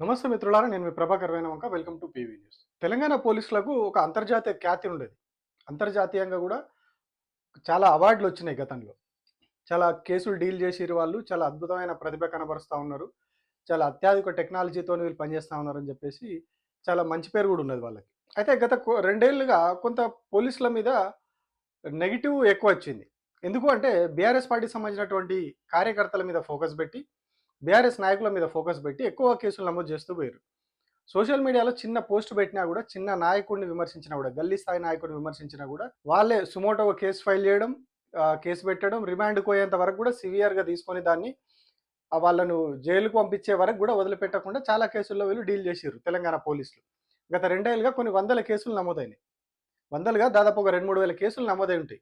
నమస్తే మిత్రులారా నేను మీ Prabhakar Venavanka. Welcome to PV news. Telangana పోలీసులకు ఒక అంతర్జాతీయ ఖ్యాతి ఉండేది. అంతర్జాతీయంగా కూడా చాలా అవార్డులు వచ్చినాయి గతంలో. చాలా కేసులు డీల్ చేసిరు వాళ్ళు చాలా అద్భుతమైన ప్రతిభ కనబరుస్తూ ఉన్నారు. చాలా అత్యాధిక టెక్నాలజీతో వీళ్ళు పనిచేస్తూ ఉన్నారని చెప్పేసి చాలా మంచి పేరు కూడా ఉన్నది వాళ్ళకి. అయితే గత రెండేళ్ళుగా కొంత పోలీసుల మీద నెగిటివ్ ఎక్కువ వచ్చింది. ఎందుకు అంటే బీఆర్ఎస్ పార్టీకి సంబంధించినటువంటి కార్యకర్తల మీద ఫోకస్ పెట్టి బీఆర్ఎస్ నాయకుల మీద ఫోకస్ పెట్టి ఎక్కువ కేసులు నమోదు చేస్తూ పోయారు సోషల్ మీడియాలో చిన్న పోస్ట్ పెట్టినా కూడా చిన్న నాయకుడిని విమర్శించినా కూడా గల్లీ స్థాయి నాయకుడిని విమర్శించినా కూడా వాళ్ళే సుమోటో కేసు ఫైల్ చేయడం కేసు పెట్టడం రిమాండ్ పోయేంత వరకు కూడా సివియర్గా తీసుకొని దాన్ని వాళ్ళను జైలుకు పంపించే వరకు కూడా వదిలిపెట్టకుండా చాలా కేసుల్లో వీళ్ళు డీల్ చేసారు తెలంగాణ పోలీసులు. గత రెండేళ్ళుగా కొన్ని వందల కేసులు నమోదైనాయి. వందలుగా దాదాపు ఒక రెండు మూడు వేల కేసులు నమోదై ఉంటాయి.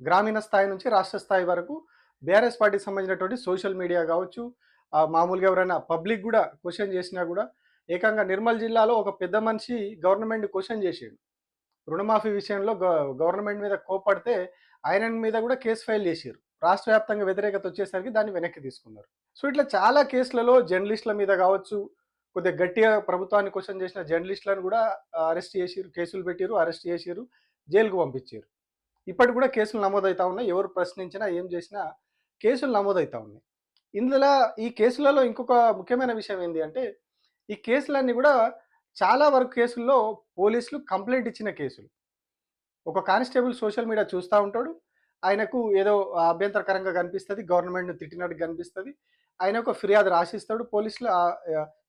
గ్రామీణ స్థాయి నుంచి రాష్ట్ర స్థాయి వరకు బీఆర్ఎస్ పార్టీకి సంబంధించినటువంటి సోషల్ మీడియా కావచ్చు మామూలుగా ఎవరైనా పబ్లిక్ కూడా క్వశ్చన్ చేసినా కూడా ఏకంగా నిర్మల్ జిల్లాలో ఒక పెద్ద మనిషి గవర్నమెంట్ క్వశ్చన్ చేసాడు. రుణమాఫీ విషయంలో గ- గవర్నమెంట్ మీద కోపడితే ఆయన మీద కూడా కేసు ఫైల్ చేశారు రాష్ట్ర వ్యాప్తంగా వ్యతిరేకత వచ్చేసరికి దాన్ని వెనక్కి తీసుకున్నారు. సో ఇట్లా చాలా కేసులలో జర్నలిస్టుల మీద కావచ్చు కొద్దిగా గట్టిగా ప్రభుత్వాన్ని క్వశ్చన్ చేసిన జర్నలిస్టులను కూడా అరెస్ట్ చేసిరు కేసులు పెట్టారు అరెస్ట్ చేసిరు జైలుకు పంపించారు ఇప్పటికి కూడా కేసులు నమోదవుతా ఉన్నాయి. ఎవరు ప్రశ్నించినా ఏం చేసినా కేసులు నమోదవుతా ఉన్నాయి. ఇందులో ఈ కేసులలో ఇంకొక ముఖ్యమైన విషయం ఏంటి అంటే ఈ కేసులన్నీ కూడా చాలా వరకు కేసుల్లో పోలీసులు కంప్లైంట్ ఇచ్చిన కేసులు. ఒక కానిస్టేబుల్ సోషల్ మీడియా చూస్తూ ఉంటాడు ఆయనకు ఏదో అభ్యంతరకరంగా కనిపిస్తుంది గవర్నమెంట్ను తిట్టినట్టు కనిపిస్తుంది ఆయన ఒక ఫిర్యాదు రాసిస్తాడు పోలీసులు.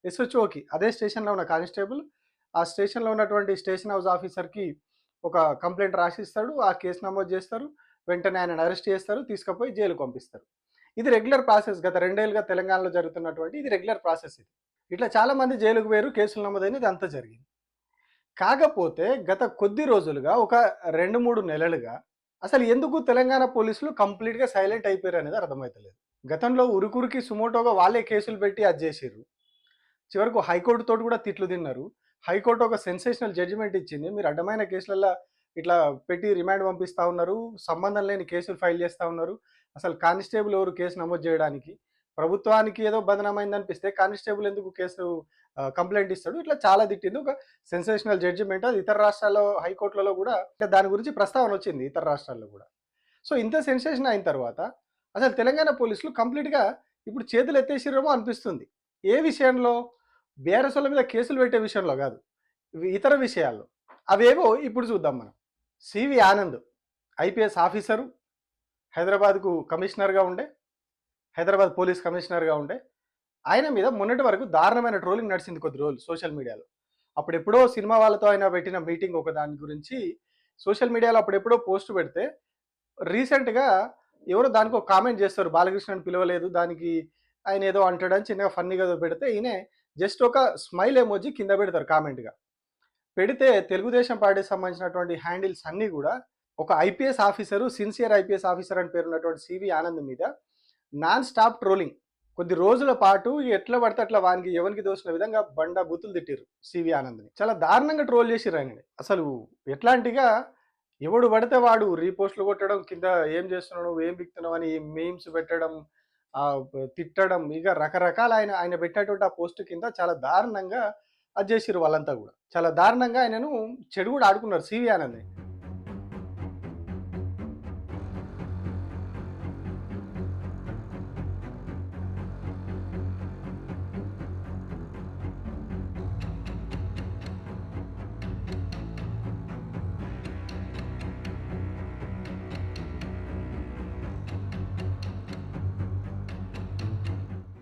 ఎస్హెచ్ఓకి అదే స్టేషన్లో ఉన్న కానిస్టేబుల్ ఆ స్టేషన్లో ఉన్నటువంటి స్టేషన్ హౌస్ ఆఫీసర్కి ఒక కంప్లైంట్ రాసిస్తాడు ఆ కేసు నమోదు చేస్తారు వెంటనే ఆయనను అరెస్ట్ చేస్తారు తీసుకుపోయి జైలుకు పంపిస్తారు. ఇది రెగ్యులర్ ప్రాసెస్. గత రెండేళ్ళుగా తెలంగాణలో జరుగుతున్నటువంటి ఇది రెగ్యులర్ ప్రాసెస్ ఇది. ఇట్లా చాలా మంది జైలుకు వేరు కేసులు నమోదైనది అంతా జరిగింది. కాకపోతే గత కొద్ది రోజులుగా ఒక రెండు మూడు నెలలుగా అసలు ఎందుకు తెలంగాణ పోలీసులు కంప్లీట్గా సైలెంట్ అయిపోయారు అనేది అర్థమవుతలేదు గతంలో ఉరుకురికి సుమోటోగా వాళ్ళే కేసులు పెట్టి అది చేసిర్రు. చివరకు హైకోర్టు తోటి కూడా తిట్లు తిన్నారు. హైకోర్టు ఒక సెన్సేషనల్ జడ్జిమెంట్ ఇచ్చింది. మీరు అడ్డమైన కేసులలో ఇట్లా పెట్టి రిమాండ్ పంపిస్తా ఉన్నారు. సంబంధం లేని కేసులు ఫైల్ చేస్తూ ఉన్నారు. అసలు కానిస్టేబుల్ ఎవరు కేసు నమోదు చేయడానికి? ప్రభుత్వానికి ఏదో బదనమైంది అనిపిస్తే కానిస్టేబుల్ ఎందుకు కేసు కంప్లైంట్ ఇస్తాడు? ఇట్లా చాలా తిట్టింది. ఒక సెన్సేషనల్ జడ్జిమెంట్ అది ఇతర రాష్ట్రాల్లో హైకోర్టులలో కూడా అంటే దాని గురించి ప్రస్తావన వచ్చింది ఇతర రాష్ట్రాల్లో కూడా. సో ఇంత సెన్సేషన్ అయిన తర్వాత అసలు తెలంగాణ పోలీసులు కంప్లీట్గా ఇప్పుడు చేతులు ఎత్తేసిరేమో అనిపిస్తుంది. ఏ విషయంలో? బీఆర్ఎస్ వాళ్ళ మీద కేసులు పెట్టే విషయంలో కాదు. ఇతర విషయాల్లో. అవేవో ఇప్పుడు చూద్దాం మనం. సివి ఆనంద్ ఐపీఎస్ ఆఫీసరు హైదరాబాద్కు కమిషనర్గా ఉండే హైదరాబాద్ పోలీస్ కమిషనర్గా ఉండే ఆయన మీద మొన్నటి వరకు దారుణమైన ట్రోలింగ్ నడిచింది కొద్ది రోజులు సోషల్ మీడియాలో. అప్పుడు ఎప్పుడో సినిమా వాళ్ళతో ఆయన పెట్టిన మీటింగ్ ఒక దాని గురించి సోషల్ మీడియాలో అప్పుడెప్పుడో పోస్ట్ పెడితే రీసెంట్గా ఎవరో దానికి ఒక కామెంట్ చేస్తారు బాలకృష్ణని పిలవలేదు దానికి ఆయన ఏదో అంటాడని చిన్నగా ఫన్నీగా ఏదో పెడితే ఈయన జస్ట్ ఒక స్మైల్ ఎమోజీ కింద పెడతారు కామెంట్గా. పెడితే తెలుగుదేశం పార్టీకి సంబంధించినటువంటి హ్యాండిల్స్ అన్నీ కూడా ఒక IPS officer sincere IPS officer అని పేరున్నటువంటి సివి ఆనంద్ మీద నాన్ స్టాప్ ట్రోలింగ్. కొద్ది రోజుల పాటు ఎట్లా పడితే అట్లా వానికి ఎవరికి దోసిన విధంగా బండ బూతులు తిట్టారు సివి ఆనంద్ని. చాలా దారుణంగా ట్రోల్ చేసిరు ఆయనని. అసలు ఎట్లాంటిగా ఎవడు పడితే వాడు రీపోస్ట్లు కొట్టడం కింద ఏం చేస్తున్నావు ఏం బిక్తున్నావు అని మేమ్స్ పెట్టడం తిట్టడం ఇక రకరకాల ఆయన ఆయన పెట్టినటువంటి ఆ పోస్ట్ కింద చాలా దారుణంగా అది చేసిరు వాళ్ళంతా కూడా. చాలా దారుణంగా ఆయనను చెడు కూడా ఆడుకున్నారు సివి ఆనంద్ని.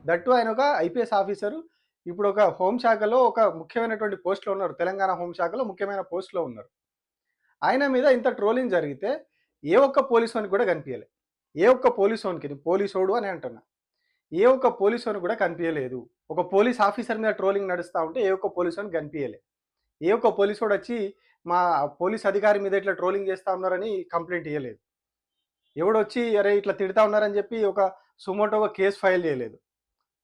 దట్టు ఆయన ఒక ఐపీఎస్ ఆఫీసరు. ఇప్పుడు ఒక హోంశాఖలో ఒక ముఖ్యమైనటువంటి పోస్ట్లో ఉన్నారు. తెలంగాణ హోంశాఖలో ముఖ్యమైన పోస్ట్లో ఉన్నారు. ఆయన మీద ఇంత ట్రోలింగ్ జరిగితే ఏ ఒక్క పోలీసు వానికి కూడా కనిపించలే ఏ ఒక్క పోలీసు వానికి పోలీసోడు అని అంటున్నా. ఏ ఒక్క పోలీసు వానికి కూడా కనిపించలేదు ఒక పోలీస్ ఆఫీసర్ మీద ట్రోలింగ్ నడుస్తూ ఉంటే ఏ ఒక్క పోలీసు వానికి కనిపించలే ఏ ఒక్క పోలీసోడు వచ్చి మా పోలీస్ అధికారి మీద ఇట్లా ట్రోలింగ్ చేస్తూ ఉన్నారని కంప్లైంట్ ఇవ్వలేదు ఎవడొచ్చి అరే ఇట్లా తిడతా ఉన్నారని చెప్పి ఒక సుమోటోగా కేసు ఫైల్ చేయలేదు.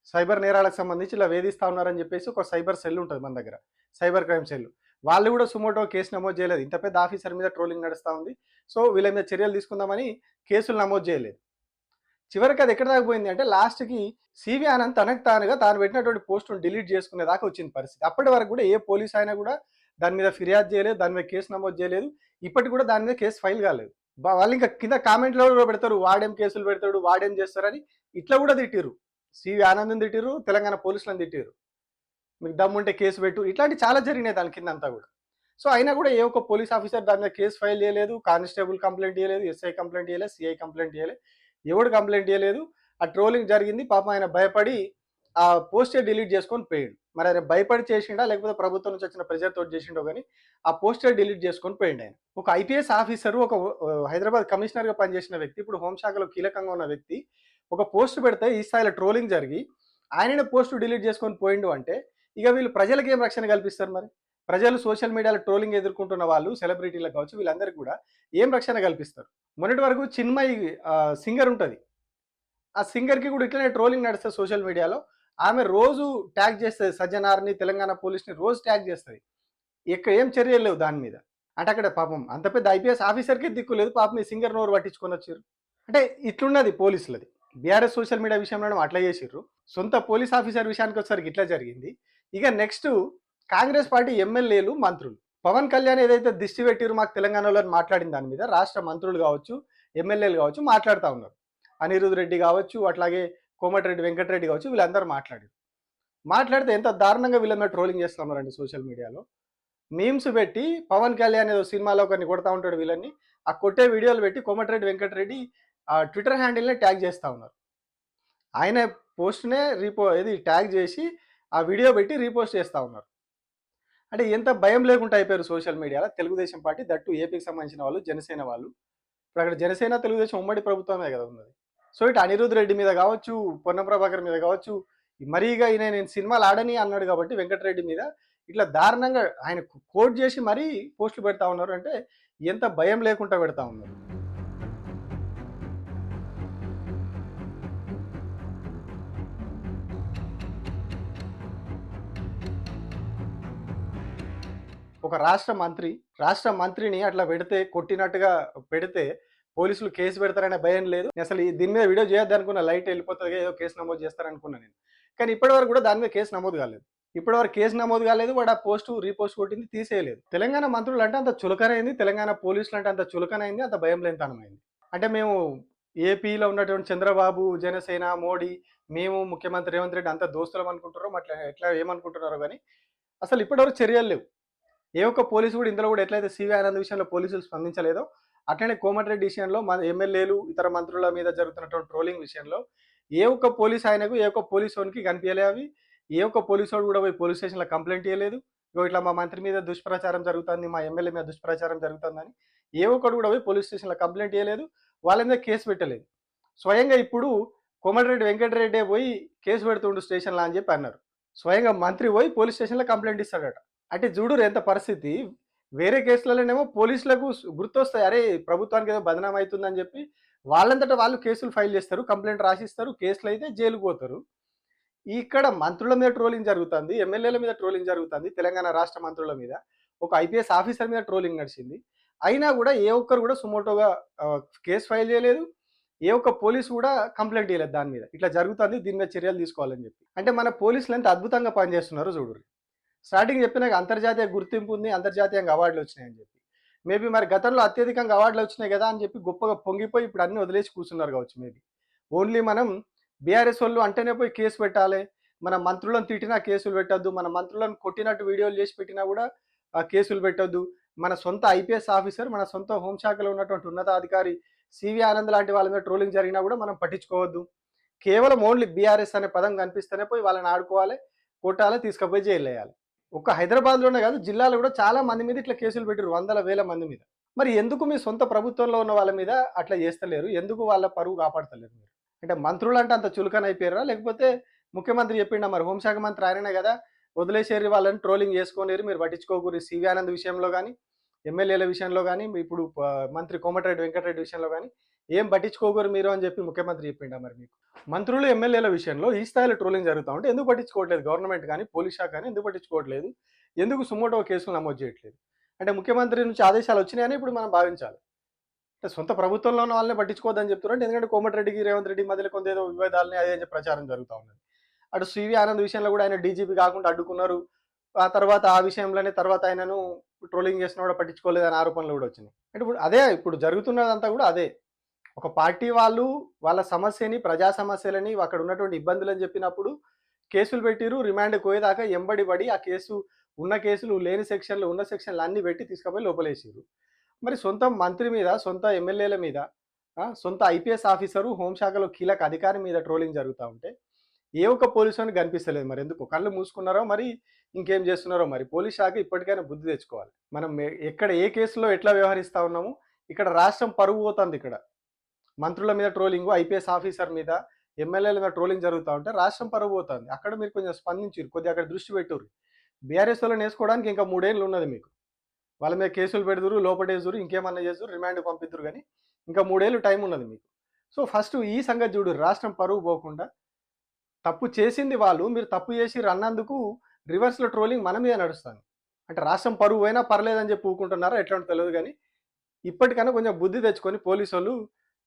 సైబర్ నేరాలకు సంబంధించి ఇలా వేధిస్తా ఉన్నారని చెప్పేసి ఒక సైబర్ సెల్ ఉంటుంది మన దగ్గర. Cyber crime cell. వాళ్ళు కూడా సుమోటో కేసు నమోదు చేయలేదు. ఇంత పెద్ద ఆఫీసర్ మీద ట్రోలింగ్ నడుస్తూ ఉంది. సో వీళ్ళ మీద చర్యలు తీసుకుందామని కేసులు నమోదు చేయలేదు. చివరికి అది ఎక్కడ దాకా పోయింది అంటే లాస్ట్కి సివి ఆనంద్ తనకు తానుగా తాను పెట్టినటువంటి పోస్టును డిలీట్ చేసుకునే దాకా వచ్చింది పరిస్థితి. అప్పటి వరకు కూడా ఏ పోలీస్ అయినా కూడా దాని మీద ఫిర్యాదు చేయలేదు దాని మీద కేసు నమోదు చేయలేదు. ఇప్పటికి కూడా దాని మీద కేసు ఫైల్ కాలేదు. బా- వాళ్ళు ఇంకా కింద కామెంట్లో కూడా పెడతారు వాడేం కేసులు పెడతాడు వాడేం చేస్తారని ఇట్లా కూడా తిట్టిరు సివి ఆనందం తిట్టిరు తెలంగాణ పోలీసులను తిట్టిరు మీకు దమ్ముంటే కేసు పెట్టు. ఇట్లాంటి చాలా జరిగినాయి దాని కింద అంతా కూడా. సో అయినా కూడా ఏ ఒక్క పోలీస్ ఆఫీసర్ దాని మీద కేసు ఫైల్ చేయలేదు కానిస్టేబుల్ కంప్లైంట్ చేయలేదు ఎస్ఐ కంప్లైంట్ చేయలేదు సిఐ కంప్లైంట్ చేయలేదు ఎవడు కంప్లైంట్ చేయలేదు. ఆ ట్రోలింగ్ జరిగింది పాపం ఆయన భయపడి ఆ పోస్టే డిలీట్ చేసుకొని పోయిండు. మరి ఆయన భయపడి చేసిండా లేకపోతే ప్రభుత్వం నుంచి వచ్చిన ప్రెజర్ తోటి చేసిండో కానీ ఆ పోస్టర్ డిలీట్ చేసుకొని పోయిండు ఆయన. ఒక ఐపీఎస్ ఆఫీసర్ ఒక హైదరాబాద్ కమిషనర్గా పనిచేసిన వ్యక్తి ఇప్పుడు హోంశాఖలో కీలకంగా ఉన్న వ్యక్తి ఒక పోస్ట్ పెడితే ఈ స్థాయిలో ట్రోలింగ్ జరిగి ఆయననే పోస్ట్ డిలీట్ చేసుకొని పోయిండు అంటే ఇక వీళ్ళు ప్రజలకి ఏం రక్షణ కల్పిస్తారు మరి? ప్రజలు సోషల్ మీడియాలో ట్రోలింగ్ ఎదుర్కొంటున్న వాళ్ళు సెలబ్రిటీలకు కావచ్చు వీళ్ళందరికీ కూడా ఏం రక్షణ కల్పిస్తారు? మొన్నటి వరకు చిన్మయి సింగర్ ఉంటుంది. ఆ సింగర్కి కూడా ఇట్లనే ట్రోలింగ్ నడుస్తుంది సోషల్ మీడియాలో. ఆమె రోజు ట్యాగ్ చేస్తుంది సజ్జనార్ని తెలంగాణ పోలీస్ని రోజు ట్యాగ్ చేస్తుంది. ఇక్కడ ఏం చర్యలు లేవు దాని మీద. అంటే అక్కడ పాపం అంత పెద్ద ఐపీఎస్ ఆఫీసర్కి దిక్కు లేదు. పాపం ఈ సింగర్ నోరు పట్టించుకొని వచ్చారు. అంటే ఇట్లున్నది పోలీసులది. బీఆర్ఎస్ సోషల్ మీడియా విషయంలో అట్లా చేసిర్రు. సొంత పోలీస్ ఆఫీసర్ విషయానికి వచ్చేసరికి ఇట్లా జరిగింది. ఇక నెక్స్ట్ కాంగ్రెస్ పార్టీ ఎమ్మెల్యేలు మంత్రులు. పవన్ కళ్యాణ్ ఏదైతే దిష్టి పెట్టిరు మాకు తెలంగాణలో మాట్లాడిన దాని మీద రాష్ట్ర మంత్రులు కావచ్చు ఎమ్మెల్యేలు కావచ్చు మాట్లాడుతూ ఉన్నారు. అనిరుద్ రెడ్డి కావచ్చు అట్లాగే కోమటిరెడ్డి వెంకటరెడ్డి కావచ్చు వీళ్ళందరూ మాట్లాడారు మాట్లాడితే ఎంత దారుణంగా వీళ్ళందరూ ట్రోలింగ్ చేస్తున్నారండి సోషల్ మీడియాలో. మీమ్స్ పెట్టి పవన్ కళ్యాణ్ ఏదో సినిమాలో ఒకరిని కొడతా ఉంటాడు వీళ్ళని. ఆ కొట్టే వీడియోలు పెట్టి కోమటిరెడ్డి వెంకటరెడ్డి ఆ ట్విట్టర్ హ్యాండిల్నే ట్యాగ్ చేస్తూ ఉన్నారు. ఆయన పోస్ట్నే రీపో ఇది ట్యాగ్ చేసి ఆ వీడియో పెట్టి రీపోస్ట్ చేస్తూ ఉన్నారు. అంటే ఎంత భయం లేకుండా అయిపోయారు సోషల్ మీడియాలో. తెలుగుదేశం పార్టీ దట్టు ఏపీకి సంబంధించిన వాళ్ళు జనసేన వాళ్ళు. ఇప్పుడు అక్కడ జనసేన తెలుగుదేశం ఉమ్మడి ప్రభుత్వమే కదా ఉన్నది. సో ఇటు అనిరుద్ రెడ్డి మీద కావచ్చు పొన్నం ప్రభాకర్ మీద కావచ్చు మరీగా ఈయన నేను సినిమాలు ఆడని అన్నాడు కాబట్టి వెంకటరెడ్డి మీద ఇట్లా దారుణంగా ఆయన కోట్ చేసి మరీ పోస్టులు పెడతా ఉన్నారు అంటే ఎంత భయం లేకుండా పెడతా ఉన్నారు. ఒక రాష్ట్ర మంత్రి రాష్ట్ర మంత్రిని అట్లా పెడితే కొట్టినట్టుగా పెడితే పోలీసులు కేసు పెడతారనే భయం లేదు. అసలు దీని మీద వీడియో చేయొద్దు అనుకున్న లైట్ వెళ్ళిపోతుంది ఏదో కేసు నమోదు చేస్తారనుకున్నా నేను. కానీ ఇప్పటివరకు కూడా దాని మీద కేసు నమోదు కాలేదు. ఇప్పటివరకు కేసు నమోదు కాలేదు వాడు ఆ పోస్టు రీపోస్ట్ కొట్టింది తీసేయలేదు. తెలంగాణ మంత్రులు అంటే అంత చులకనైంది తెలంగాణ పోలీసులు అంటే అంత చులకనైంది అంత భయం లేనితనమైంది అంటే మేము ఏపీలో ఉన్నటువంటి చంద్రబాబు జనసేన మోడీ మేము ముఖ్యమంత్రి రేవంత్ రెడ్డి అంత దోస్తులం అనుకుంటున్నారో అట్లా ఎట్లా ఏమనుకుంటున్నారో కానీ అసలు ఇప్పటివరకు చర్యలు లేవు. ఏ ఒక్క పోలీసు కూడా ఇందులో కూడా ఎట్లయితే సివి ఆనంద్ విషయంలో పోలీసులు స్పందించలేదో అట్లనే కోమటిరెడ్డి విషయంలో మన ఎమ్మెల్యేలు ఇతర మంత్రుల మీద జరుగుతున్నటువంటి ట్రోలింగ్ విషయంలో ఏ ఒక్క పోలీస్ ఆయనకు ఏ ఒక్క పోలీస్ వానికి కనిపించలే అవి. ఏ ఒక్క పోలీసు వాడు కూడా పోయి పోలీస్ స్టేషన్లో కంప్లైంట్ చేయలేదు ఇట్లా మా మంత్రి మీద దుష్ప్రచారం జరుగుతుంది మా ఎమ్మెల్యే మీద దుష్ప్రచారం జరుగుతుందని ఏ ఒక్కడు కూడా పోయి పోలీస్ స్టేషన్లో కంప్లైంట్ చేయలేదు వాళ్ళ మీద కేసు పెట్టలేదు. స్వయంగా ఇప్పుడు కోమటిరెడ్డి వెంకటరెడ్డి పోయి కేసు పెడుతుండు స్టేషన్లో అని చెప్పి అన్నారు. స్వయంగా మంత్రి పోయి పోలీస్ స్టేషన్లో కంప్లైంట్ ఇస్తాడట. అంటే చూడు ఎంత పరిస్థితి. వేరే కేసులలోనేమో పోలీసులకు గుర్తొస్తాయి. అరే ప్రభుత్వానికి ఏదో బదనాం అవుతుందని చెప్పి వాళ్ళంతటా వాళ్ళు కేసులు ఫైల్ చేస్తారు కంప్లైంట్ రాసిస్తారు కేసులు అయితే జైలుకు పోతారు. ఇక్కడ మంత్రుల మీద ట్రోలింగ్ జరుగుతుంది ఎమ్మెల్యేల మీద ట్రోలింగ్ జరుగుతుంది తెలంగాణ రాష్ట్ర మంత్రుల మీద. ఒక ఐపీఎస్ ఆఫీసర్ మీద ట్రోలింగ్ నడిచింది. అయినా కూడా ఏ ఒక్కరు కూడా సుమోటోగా కేసు ఫైల్ చేయలేదు. ఏ ఒక్క పోలీసు కూడా కంప్లైంట్ చేయలేదు దాని మీద. ఇట్లా జరుగుతుంది దీని మీద చర్యలు తీసుకోవాలని చెప్పి. అంటే మన పోలీసులు ఎంత అద్భుతంగా పనిచేస్తున్నారు చూడు స్టార్టింగ్ చెప్పినాక అంతర్జాతీయ గుర్తింపు ఉంది అంతర్జాతీయంగా అవార్డులు వచ్చినాయని చెప్పి. మేబీ మరి గతంలో అత్యధికంగా అవార్డులు వచ్చినాయి కదా అని చెప్పి గొప్పగా పొంగిపోయి ఇప్పుడు అన్ని వదిలేసి కూర్చున్నారు కావచ్చు మేబీ ఓన్లీ మనం బీఆర్ఎస్ వాళ్ళు అంటేనే పోయి కేసు పెట్టాలి. మన మంత్రులను తిట్టినా కేసులు పెట్టద్దు. మన మంత్రులను కొట్టినట్టు వీడియోలు చేసి పెట్టినా కూడా కేసులు పెట్టద్దు. మన సొంత ఐపీఎస్ ఆఫీసర్ మన సొంత హోంశాఖలో ఉన్నటువంటి ఉన్నతాధికారి సివి ఆనంద్ లాంటి వాళ్ళ మీద ట్రోలింగ్ జరిగినా కూడా మనం పట్టించుకోవద్దు. కేవలం ఓన్లీ బీఆర్ఎస్ అనే పదం కనిపిస్తేనే పోయి వాళ్ళని ఆడుకోవాలి కొట్టాలి తీసుకుపోయి జైలు వేయాలి. ఒక హైదరాబాద్లోనే కాదు జిల్లాలో కూడా చాలా మంది మీద ఇట్లా కేసులు పెట్టారు వందల వేల మంది మీద. మరి ఎందుకు మీ సొంత ప్రభుత్వంలో ఉన్న వాళ్ళ మీద అట్లా చేస్తలేరు? ఎందుకు వాళ్ళ పరువు కాపాడతలేరు మీరు? అంటే మంత్రులు అంటే అంత చులకన అయిపోయారా? లేకపోతే ముఖ్యమంత్రి చెప్పిండా మరి హోంశాఖ మంత్రి ఆయననే కదా వదిలేసేరి వాళ్ళని ట్రోలింగ్ చేసుకోలేరు మీరు పట్టించుకోకూరి సివి ఆనంద్ విషయంలో కానీ ఎమ్మెల్యేల విషయంలో కానీ ఇప్పుడు మంత్రి కోమటిరెడ్డి వెంకటరెడ్డి విషయంలో కానీ ఏం పట్టించుకోకూరు మీరు అని చెప్పి ముఖ్యమంత్రి చెప్పిండా మరి మీకు? మంత్రులు ఎమ్మెల్యేల విషయంలో ఈ స్థాయిలో ట్రోలింగ్ జరుగుతూ ఉంటే ఎందుకు పట్టించుకోవట్లేదు? గవర్నమెంట్ కానీ పోలీస్ శాఖ కానీ ఎందుకు పట్టించుకోవట్లేదు? ఎందుకు సుమోటో కేసులు నమోదు చేయట్లేదు? అంటే ముఖ్యమంత్రి నుంచి ఆదేశాలు వచ్చినాయని ఇప్పుడు మనం భావించాలి. అంటే సొంత ప్రభుత్వంలో ఉన్న వాళ్ళని పట్టించుకోవద్దని చెప్తున్నారు ఎందుకంటే కోమటిరెడ్డికి రేవంత్ రెడ్డి మధ్యలో కొంత ఏదో విభేదాలని అదే అని ప్రచారం జరుగుతూ ఉన్నది. అటు సివి ఆనంద్ విషయంలో కూడా ఆయన డీజీపీ కాకుండా అడ్డుకున్నారు. ఆ తర్వాత ఆ విషయంలోనే తర్వాత ఆయనను ట్రోలింగ్ చేసిన కూడా పట్టించుకోలేదని ఆరోపణలు కూడా వచ్చినాయి. అంటే ఇప్పుడు అదే ఇప్పుడు జరుగుతున్నదంతా కూడా అదే. ఒక పార్టీ వాళ్ళు వాళ్ళ సమస్యని ప్రజా సమస్యలని అక్కడ ఉన్నటువంటి ఇబ్బందులని చెప్పినప్పుడు కేసులు పెట్టిరు రిమాండ్ పోయేదాకా ఎంబడి పడి ఆ కేసు ఉన్న కేసులు లేని సెక్షన్లు ఉన్న సెక్షన్లు అన్ని పెట్టి తీసుకుపోయి లోపలేసారు మరి సొంత మంత్రి మీద సొంత ఎమ్మెల్యేల మీద సొంత ఐపీఎస్ ఆఫీసరు హోంశాఖలో కీలక అధికారి మీద ట్రోలింగ్ జరుగుతూ ఉంటే ఏ ఒక్క పోలీసు అని కనిపిస్తలేదు మరి. ఎందుకు? కళ్ళు మూసుకున్నారో మరి ఇంకేం చేస్తున్నారో మరి. పోలీస్ శాఖ ఇప్పటికైనా బుద్ధి తెచ్చుకోవాలి. మనం ఎక్కడ ఏ కేసులో ఎట్లా వ్యవహరిస్తా ఉన్నాము? ఇక్కడ రాష్ట్రం పరుగు పోతుంది ఇక్కడ. మంత్రుల మీద ట్రోలింగ్ ఐపీఎస్ ఆఫీసర్ మీద ఎమ్మెల్యేల మీద ట్రోలింగ్ జరుగుతూ ఉంటే రాష్ట్రం పరుగు పోతుంది. అక్కడ మీరు కొంచెం స్పందించారు కొద్దిగా అక్కడ దృష్టి పెట్టుర్రు. బీఆర్ఎస్ వాళ్ళని వేసుకోవడానికి ఇంకా మూడేళ్ళు ఉన్నది మీకు. వాళ్ళ మీద కేసులు పెడుతురు లోపడేసురు ఇంకేమన్నా చేస్తారు రిమాండ్ పంపిద్దరు కానీ ఇంకా మూడేళ్ళు టైం ఉన్నది మీకు. సో ఫస్ట్ ఈ సంగతి చూడు. రాష్ట్రం పరువు పోకుండా తప్పు చేసింది వాళ్ళు మీరు తప్పు చేసి అన్నందుకు రివర్స్లో ట్రోలింగ్ మన మీద నడుస్తుంది. అంటే రాష్ట్రం పరువు అయినా పర్లేదని చెప్పి ఊకుంటున్నారా ఎట్లా తెలియదు కానీ ఇప్పటికైనా కొంచెం బుద్ధి తెచ్చుకొని పోలీసు వాళ్ళు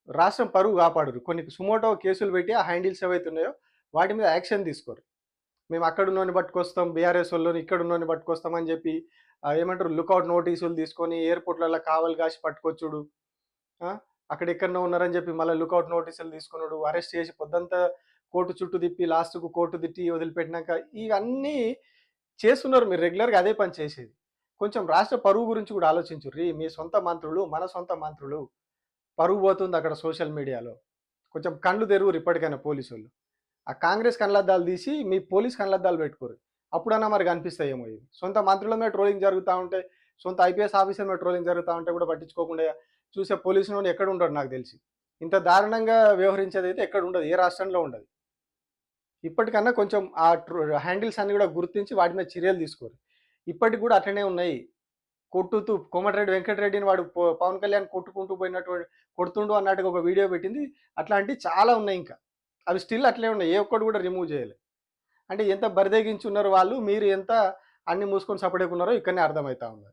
రాష్ట్రం పరువు కాపాడరు. కొన్ని సుమోటో కేసులు పెట్టి ఆ హ్యాండిల్స్ ఏవైతే ఉన్నాయో వాటి మీద యాక్షన్ తీసుకోరు. మేము అక్కడ ఉన్నోని పట్టుకొస్తాం బీఆర్ఎస్ వాళ్ళని ఇక్కడ ఉన్నోని పట్టుకొస్తామని చెప్పి ఏమంటారు లుకౌట్ నోటీసులు తీసుకొని ఎయిర్పోర్ట్లలో కావలు కాసి పట్టుకొచ్చుడు. అక్కడ ఎక్కడో ఉన్నారని చెప్పి మళ్ళీ లుకౌట్ నోటీసులు తీసుకున్నాడు అరెస్ట్ చేసి పొద్దంతా కోర్టు చుట్టూ తిప్పి లాస్ట్కు కోర్టు తిట్టి వదిలిపెట్టినాక ఇవన్నీ చేస్తున్నారు మీరు రెగ్యులర్గా అదే పని చేసేది. కొంచెం రాష్ట్ర పరువు గురించి కూడా ఆలోచించు. రీ మీ సొంత మంత్రులు మన సొంత మంత్రులు. పరువు పోతుంది అక్కడ సోషల్ మీడియాలో. కొంచెం కళ్ళు తెరువురు ఇప్పటికైనా పోలీసు వాళ్ళు ఆ కాంగ్రెస్ కళ్ళద్దాలు తీసి మీ పోలీస్ కళ్ళద్దాలు పెట్టుకోరు. అప్పుడన్నా మరి కనిపిస్తాయేమో ఇవి. సొంత మంత్రుల మీద ట్రోలింగ్ జరుగుతూ ఉంటే సొంత ఐపీఎస్ ఆఫీసర్ మీద ట్రోలింగ్ జరుగుతూ ఉంటే కూడా పట్టించుకోకుండా చూసే పోలీసులు ఎక్కడ ఉండరు నాకు తెలిసి. ఇంత దారుణంగా వ్యవహరించేది అయితే ఎక్కడ ఉండదు. ఏ రాష్ట్రంలో ఉండదు. ఇప్పటికన్నా కొంచెం ఆ హ్యాండిల్స్ అన్ని కూడా గుర్తించి వాటి మీద చర్యలు తీసుకోరు. ఇప్పటికి కూడా అట్లనే ఉన్నాయి. కొట్టుతూ కోమటిరెడ్డి వెంకటరెడ్డిని వాడు పవన్ కళ్యాణ్ కొట్టుకుంటూ పోయినటువంటి కొడుతుండు అన్నట్టుగా ఒక వీడియో పెట్టింది. అట్లాంటివి చాలా ఉన్నాయి ఇంకా. అవి స్టిల్ అట్లే ఉన్నాయి. ఏ ఒక్కటి కూడా రిమూవ్ చేయలేదు అంటే ఎంత బరిదెగించున్నారు వాళ్ళు మీరు ఎంత అన్ని మూసుకొని సపడేకున్నారో ఇక్కడనే అర్థమవుతా ఉంది.